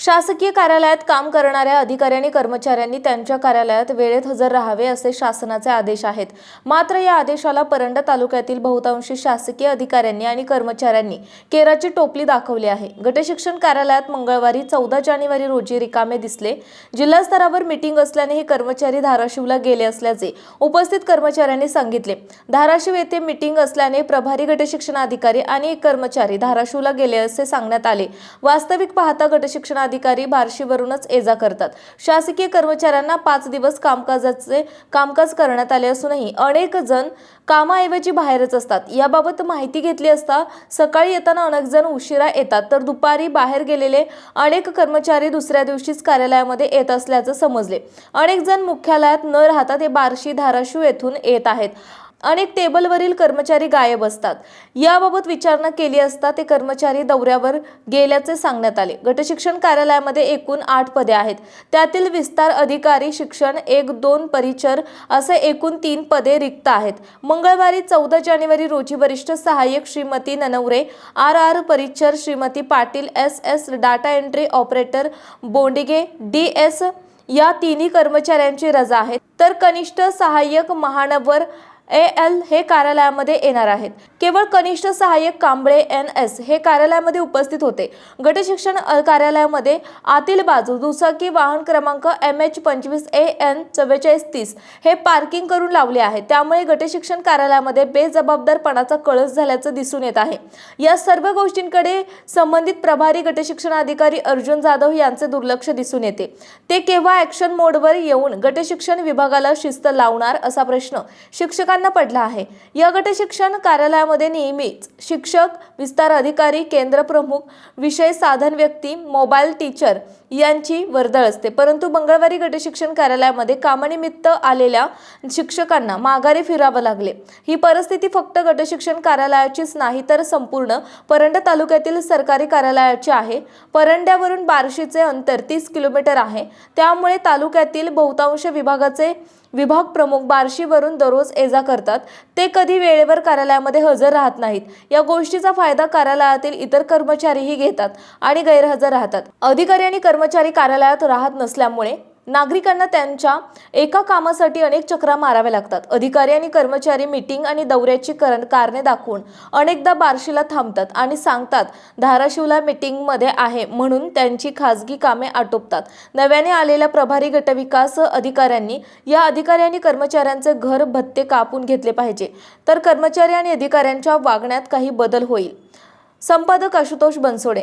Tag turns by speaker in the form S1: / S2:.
S1: शासकीय कार्यालयात काम करणाऱ्या अधिकारी आणि कर्मचाऱ्यांनी त्यांच्या कार्यालयात वेळेत हजर राहावे असे शासनाचे आदेश आहेत. मात्र या आदेशाला परंडा तालुक्यातील बहुतांशी शासकीय अधिकाऱ्यांनी आणि कर्मचाऱ्यांनी केराची टोपली दाखवली आहे. गटशिक्षण कार्यालयात मंगळवारी चौदा जानेवारी रोजी रिकामे दिसले. जिल्हा स्तरावर मीटिंग असल्याने हे कर्मचारी धाराशिवला गेले असल्याचे उपस्थित कर्मचाऱ्यांनी सांगितले. धाराशिव येथे मीटिंग असल्याने प्रभारी गटशिक्षणाधिकारी आणि एक कर्मचारी धाराशिवला गेले असे सांगण्यात आले. वास्तविक पाहता अधिकारी बार्शीवरूनच ये जा करतात. शासकीय कर्मचाऱ्यांना पाच दिवस कामकाजाचे कामकाज करण्यात आले असूनही अनेक जण कामाऐवजी बाहेरच असतात. याबाबत माहिती घेतली असता सकाळी येताना अनेक जण उशिरा येतात तर दुपारी बाहेर गेलेले अनेक कर्मचारी दुसऱ्या दिवशीच कार्यालयामध्ये येत असल्याचं समजले. अनेक जण मुख्यालयात न राहता ते बार्शी धाराशिव येथून येत आहेत. अनेक टेबलवरील कर्मचारी गायब असतात. याबाबत विचारणा केली असता ते कर्मचारी दौऱ्यावर गेल्याचे सांगण्यात आले. गटशिक्षण कार्यालयामध्ये एकूण आठ पदे आहेत. त्यातील विस्तार अधिकारी शिक्षण एक दोन परिचर असे एकूण तीन पदे रिक्त आहेत. मंगळवारी चौदा जानेवारी रोजी वरिष्ठ सहाय्यक Shrimati Nanaware R R परिचर Shrimati Patil S S data entry operator Bondige D S या तिन्ही कर्मचाऱ्यांची रजा आहे तर कनिष्ठ सहाय्यक महानवर ए एल हे कार्यालयामध्ये येणार आहेत. केवळ कनिष्ठ सहाय्यक कांबळे एन एस हे कार्यालयामध्ये उपस्थित होते. गटशिक्षण अ, कार्यालयामध्ये आतील बाजू दुचाकी वाहन क्रमांक एम एच पंचवीस ए एन चव्वेचाळीस तीस हे पार्किंग करून लावले आहे. त्यामुळे गटशिक्षण कार्यालयामध्ये बेजबाबदारपणाचा कळस झाल्याचं दिसून येत आहे. या सर्व गोष्टींकडे संबंधित प्रभारी गटशिक्षण अधिकारी अर्जुन जाधव यांचे दुर्लक्ष दिसून येते. ते केव्हा ऍक्शन मोडवर येऊन गटशिक्षण विभागाला शिस्त लावणार असा प्रश्न शिक्षकांना पडला आहे. या गटशिक्षण कार्यालयामध्ये नेहमीच शिक्षक विस्तार अधिकारी केंद्र प्रमुख विषय साधन व्यक्ती मोबाईल टीचर यांची वर्दळ असते. परंतु मंगळवारी गटशिक्षण कार्यालयामध्ये कामानिमित्त आलेल्या शिक्षकांना माघारी फिरावं लागले. ही परिस्थिती फक्त गटशिक्षण कार्यालयाचीच नाही तर संपूर्ण परंडा तालुक्यातील सरकारी कार्यालयाची आहे. परंड्यावरून बार्शीचे अंतर तीस किलोमीटर आहे. त्यामुळे तालुक्यातील बहुतांश विभागाचे विभाग प्रमुख बार्शीवरून दररोज ये जा करतात. ते कधी वेळेवर कार्यालयामध्ये हजर राहत नाहीत. या गोष्टीचा फायदा कार्यालयातील इतर कर्मचारीही घेतात आणि गैरहजर राहतात. अधिकारी आणि कर्मचारी कार्यालयात राहत नसल्यामुळे नागरिकांना त्यांच्या एका कामासाठी अनेक चक्रा माराव्या लागतात. अधिकारी आणि कर्मचारी मीटिंग आणि दौऱ्याची करण कारणे दाखवून अनेकदा बार्शीला थांबतात आणि सांगतात धाराशिवला मीटिंगमध्ये आहे म्हणून त्यांची खासगी कामे आटोपतात. नव्याने आलेल्या प्रभारी गटविकास अधिकाऱ्यांनी या अधिकारी आणि कर्मचाऱ्यांचे घर भत्ते कापून घेतले पाहिजे. तर कर्मचारी आणि अधिकाऱ्यांच्या वागण्यात काही बदल होईल. संपादक आशुतोष बनसोडे